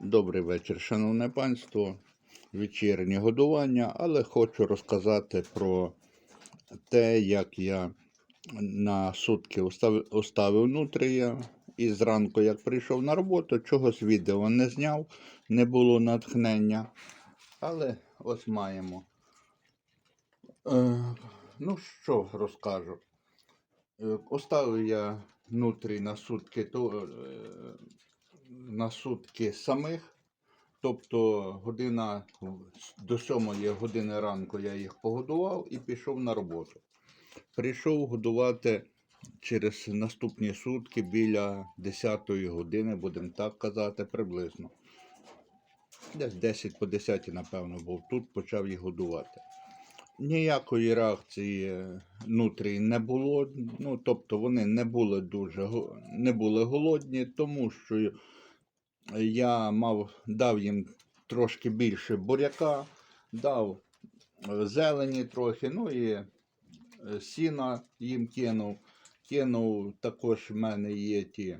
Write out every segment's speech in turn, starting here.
Добрий вечір, шановне панство. Вечірнє годування, але хочу розказати про те, як я на сутки оставив, нутрія. І зранку, як прийшов на роботу, чогось відео не зняв, не було натхнення. Але ось маємо. Е, ну що розкажу. Е, Оставив я нутрій на сутки, то, е, на сутки самих. Тобто година до 7 години ранку я їх погодував і пішов на роботу. Прийшов годувати через наступні сутки біля 10-ї години, будемо так казати, приблизно. Десь 10 по 10, напевно, був тут, почав їх годувати. Ніякої реакції нутрій не було. Ну, тобто вони не були дуже не були голодні, тому що я мав, дав їм трошки більше буряка, дав е, зелені трохи, ну і е, сіна їм кинув. Кинув також в мене є ті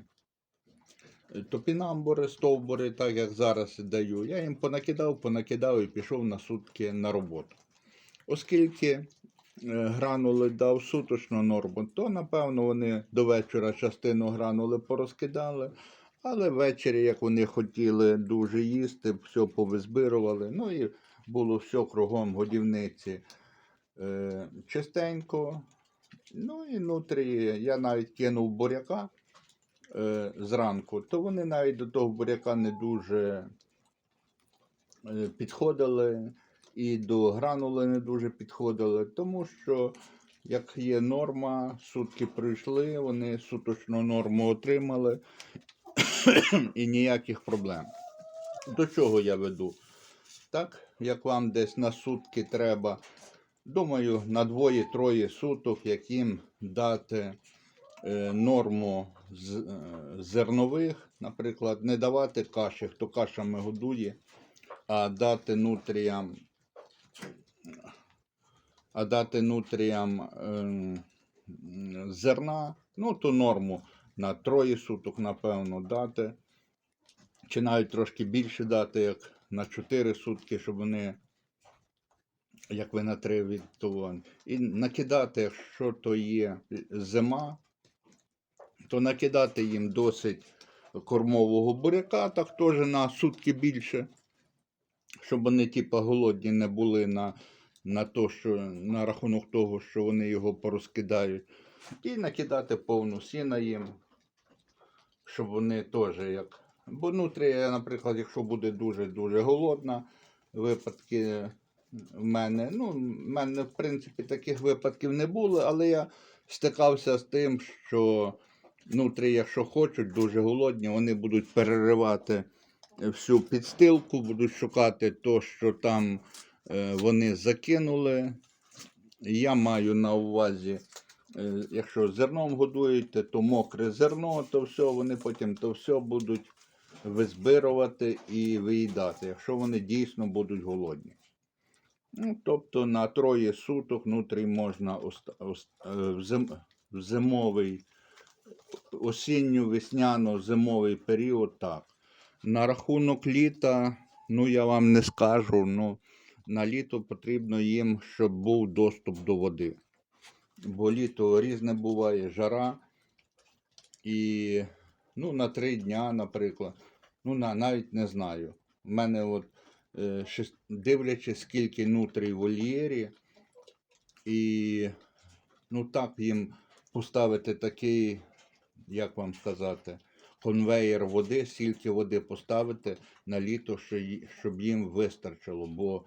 е, топінамбури, стовбури, так як зараз даю. Я їм понакидав, понакидав і пішов на сутки на роботу. Оскільки гранули дав суточну норму, то напевно вони до вечора частину гранули порозкидали. Але ввечері, як вони хотіли дуже їсти, все повизбирували. Ну і було все кругом годівниці е, чистенько. Ну і внутрі я навіть кинув буряка е, зранку, то вони навіть до того буряка не дуже е, підходили і до гранули не дуже підходили, тому що як є норма, сутки пройшли, вони суточну норму отримали і ніяких проблем. До чого я веду? Так, як вам десь на сутки треба, думаю, на двоє-троє суток, як їм дати е, норму з, е, зернових, наприклад, не давати каші, хто кашами годує, а дати нутріям, а дати нутріям ем, зерна, ну ту норму на троє суток, напевно, дати. Чи навіть трошки більше дати, як на 4 сутки, щоб вони, як ви на 3 від того. І накидати, якщо то є зима, то накидати їм досить кормового буряка, так теж на сутки більше, щоб вони типа голодні не були на, на, то, що, на рахунок того, що вони його порозкидають. І накидати повну сіна їм, щоб вони теж як. Бо нутрія, наприклад, якщо буде дуже-дуже голодна, випадки в мене, ну, в мене, в принципі, таких випадків не було, але я стикався з тим, що нутрі, якщо хочуть, дуже голодні, вони будуть переривати всю підстилку, будуть шукати то, що там е, вони закинули. Я маю на увазі, е, якщо зерном годуєте, то мокре зерно, то все, вони потім то все будуть визбирувати і виїдати, якщо вони дійсно будуть голодні. Ну, тобто на троє суток внутрі можна оста- ост- е, зим, зимовий, осінньо-весняно-зимовий період так. На рахунок літа, ну я вам не скажу, ну на літо потрібно їм, щоб був доступ до води. Бо літо різне буває, жара. І ну, на три дня, наприклад. Ну, на, навіть не знаю. У мене от, е, дивлячись, скільки нутрій в вольєрі, і ну так їм поставити такий, як вам сказати, конвейер води, стільки води поставити на літо, щоб їм вистачило. Бо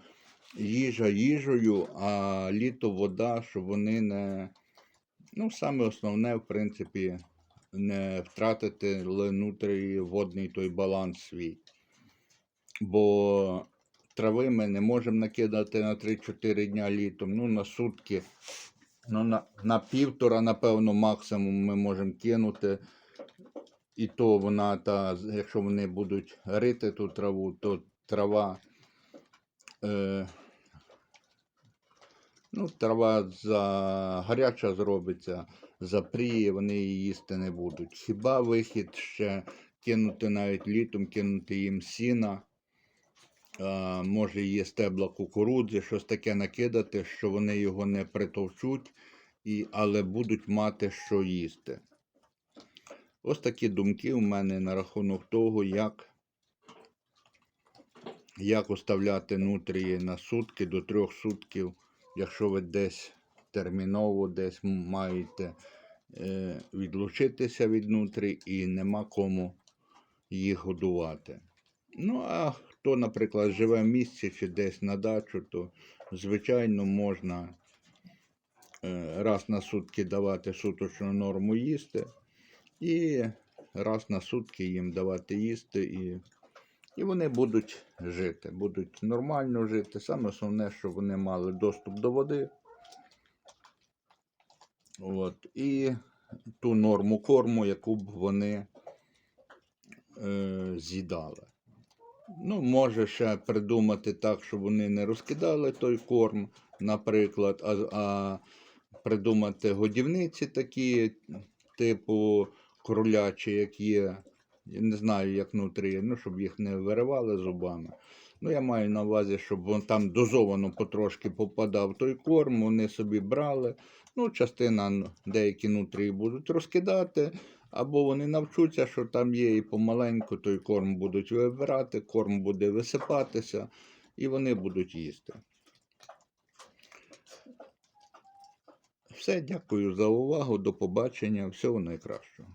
їжа їжею, а літо вода, щоб вони не. Ну, саме основне, в принципі, не втратити внутрі водний той баланс свій. Бо трави ми не можемо накидати на 3-4 дня літом, ну на сутки. Ну, на, на півтора, напевно, максимум ми можемо кинути. І то вона, та, якщо вони будуть рити ту траву, то трава. Е, ну, трава за гаряча зробиться, запріє, вони її їсти не будуть. Хіба вихід ще кинути навіть літом, кинути їм сіна. А, може є стебла кукурудзи, щось таке накидати, що вони його не притовчуть, і, але будуть мати що їсти. Ось такі думки у мене на рахунок того, як, як оставляти нутрії на сутки до трьох сутків, якщо ви десь терміново десь маєте е, відлучитися від нутрій і нема кому їх годувати. Ну, а хто, наприклад, живе в місті чи десь на дачу, то звичайно можна е, раз на сутки давати суточну норму їсти, і раз на сутки їм давати їсти, і, і вони будуть жити, будуть нормально жити. Саме основне, щоб вони мали доступ до води. От, і ту норму корму, яку б вони е, з'їдали. Ну, може ще придумати так, щоб вони не розкидали той корм, наприклад, а, а придумати годівниці такі, типу кролячі, як є. Я не знаю, як внутрі, ну, щоб їх не виривали зубами. Ну, я маю на увазі, щоб вон там дозовано потрошки попадав той корм, вони собі брали. Ну, частина деякі нутрії будуть розкидати, або вони навчуться, що там є, і помаленьку той корм будуть вибирати, корм буде висипатися, і вони будуть їсти. Все, дякую за увагу. До побачення. Всього найкращого.